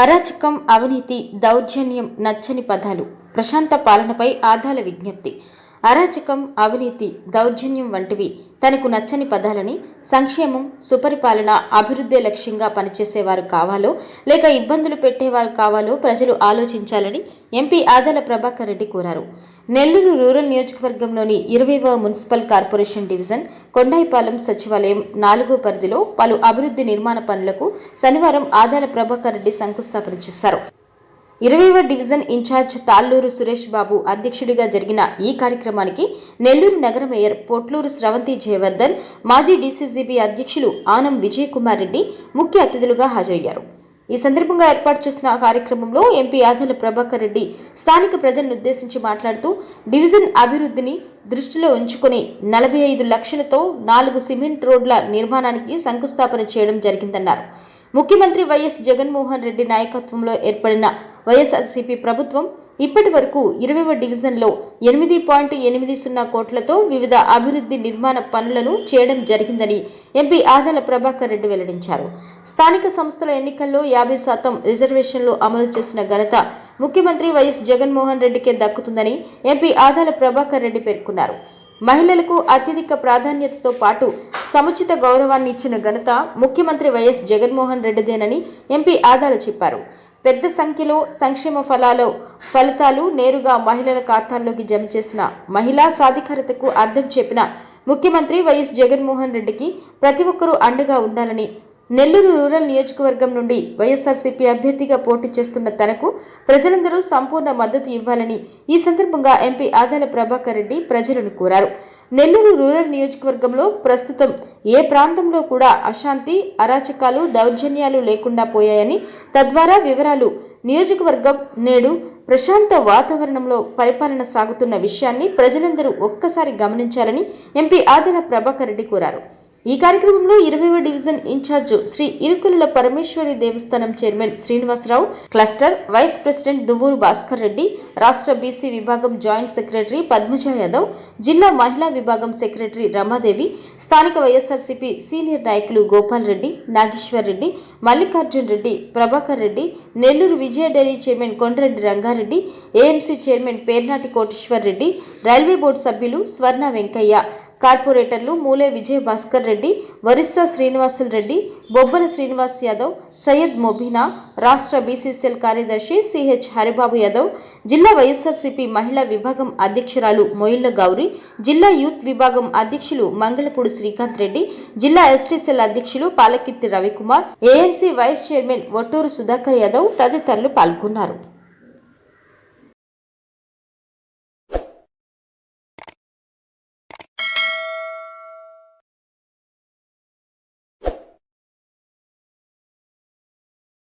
అరాచకం అవినీతి దౌర్జన్యం నచ్చని పదాలు. ప్రశాంత పాలనపై ఆదాల విజ్ఞప్తి. అరాచకం అవినీతి దౌర్జన్యం వంటివి తనకు నచ్చని పదాలని సంక్షేమం సుపరిపాలన అభివృద్ధి లక్ష్యంగా పనిచేసేవారు కావాలో లేక ఇబ్బందులు పెట్టేవారు కావాలో ప్రజలు ఆలోచించాలని ఎంపీ ఆదాల ప్రభాకర్ రెడ్డి కోరారు. నెల్లూరు రూరల్ నియోజకవర్గంలోని ఇరవైవ మున్సిపల్ కార్పొరేషన్ డివిజన్ కొండాయిపాలెం సచివాలయం నాలుగో పరిధిలో పలు అభివృద్ధి నిర్మాణ పనులకు శనివారం ఆదాల ప్రభాకర్ రెడ్డి శంకుస్థాపన చేశారు. ఇరవైవ డివిజన్ ఇన్ఛార్జ్ తాళ్ళూరు సురేష్ బాబు అధ్యక్షుడిగా జరిగిన ఈ కార్యక్రమానికి నెల్లూరు నగర మేయర్ పొట్లూరు స్రవంతి జయవర్ధన్ మాజీ డీసీజీబీ అధ్యక్షులు ఆనం విజయ్ కుమార్ రెడ్డి ముఖ్య అతిథులుగా హాజరయ్యారు. ఈ సందర్భంగా ఏర్పాటు చేసిన కార్యక్రమంలో ఎంపీ ఆదల ప్రభాకర్ రెడ్డి స్థానిక ప్రజలను ఉద్దేశించి మాట్లాడుతూ డివిజన్ అభివృద్ధిని దృష్టిలో ఉంచుకుని నలభై ఐదు లక్షలతో నాలుగు సిమెంట్ రోడ్ల నిర్మాణానికి శంకుస్థాపన చేయడం జరిగిందన్నారు. ముఖ్యమంత్రి వైఎస్ జగన్మోహన్ రెడ్డి నాయకత్వంలో ఏర్పడిన వైఎస్ఆర్సీపీ ప్రభుత్వం ఇప్పటి వరకు ఇరవైవ డివిజన్లో ఎనిమిది పాయింట్ ఎనిమిది సున్నా కోట్లతో వివిధ అభివృద్ధి నిర్మాణ పనులను చేయడం జరిగిందని ఎంపీ ఆదాల ప్రభాకర్ రెడ్డి వెల్లడించారు. స్థానిక సంస్థల ఎన్నికల్లో యాభై శాతం రిజర్వేషన్లు అమలు చేసిన ఘనత ముఖ్యమంత్రి వైఎస్ జగన్మోహన్ రెడ్డికే దక్కుతుందని ఎంపీ ఆదాల ప్రభాకర్ రెడ్డి పేర్కొన్నారు. మహిళలకు అత్యధిక ప్రాధాన్యతతో పాటు సముచిత గౌరవాన్ని ఇచ్చిన ఘనత ముఖ్యమంత్రి వైఎస్ జగన్మోహన్ రెడ్డిదేనని ఎంపీ ఆదాల చెప్పారు. పెద్ద సంఖ్యలో సంక్షేమ ఫలాలు ఫలితాలు నేరుగా మహిళల ఖాతాల్లోకి జమ చేసిన మహిళా సాధికారతకు అర్థం చెప్పిన ముఖ్యమంత్రి వైఎస్ జగన్మోహన్ రెడ్డికి ప్రతి ఒక్కరూ అండగా ఉండాలని నెల్లూరు రూరల్ నియోజకవర్గం నుండి వైఎస్ఆర్సీపీ అభ్యర్థిగా పోటీ చేస్తున్న తనకు ప్రజలందరూ సంపూర్ణ మద్దతు ఇవ్వాలని ఈ సందర్భంగా ఎంపీ ఆదాల ప్రభాకర్ రెడ్డి ప్రజలను కోరారు. నెల్లూరు రూరల్ నియోజకవర్గంలో ప్రస్తుతం ఏ ప్రాంతంలో కూడా అశాంతి అరాచకాలు దౌర్జన్యాలు లేకుండా పోయాయని తద్వారా వివరాలు నియోజకవర్గం నేడు ప్రశాంత వాతావరణంలో పరిపాలన సాగుతున్న విషయాన్ని ప్రజలందరూ ఒక్కసారి గమనించాలని ఎంపీ ఆదర ప్రభాకర్ రెడ్డి కోరారు. ఈ కార్యక్రమంలో ఇరవైవ డివిజన్ ఇన్ఛార్జ్ శ్రీ ఇరుకుల పరమేశ్వరి దేవస్థానం chairman Srinivasarao cluster vice president Duvvuru Bhaskar Reddy రాష్ట్ర బీసీ విభాగం జాయింట్ సెక్రటరీ పద్మజ యాదవ్ జిల్లా మహిళా విభాగం సెక్రటరీ రమాదేవి స్థానిక వైఎస్ఆర్సీపీ సీనియర్ నాయకులు Gopal Reddy Nageshwar Reddy Mallikarjun Reddy Prabhakar Reddy Nellore Vijaya dairy chairman Kondareddy Rangareddy AMC chairman Pernati Koteshwar Reddy railway board సభ్యులు స్వర్ణ వెంకయ్య కార్పొరేటర్లు మూలే విజయ భాస్కర్ రెడ్డి వరిస్సా శ్రీనివాసులు రెడ్డి బొబ్బల శ్రీనివాస్ యాదవ్ సయ్యద్ మొబీనా రాష్ట్ర బీసీసీఎల్ కార్యదర్శి సిహెచ్ హరిబాబు యాదవ్ జిల్లా వైఎస్ఆర్సీపీ మహిళా విభాగం అధ్యక్షురాలు మొయిల్ల గౌరి జిల్లా యూత్ విభాగం అధ్యక్షులు మంగళపూడి శ్రీకాంత్ రెడ్డి జిల్లా ఎస్టీసీఎల్ అధ్యక్షులు Palakeerthi Ravikumar AMC vice chairman Otturu Sudhakar Yadav తదితరులు పాల్గొన్నారు.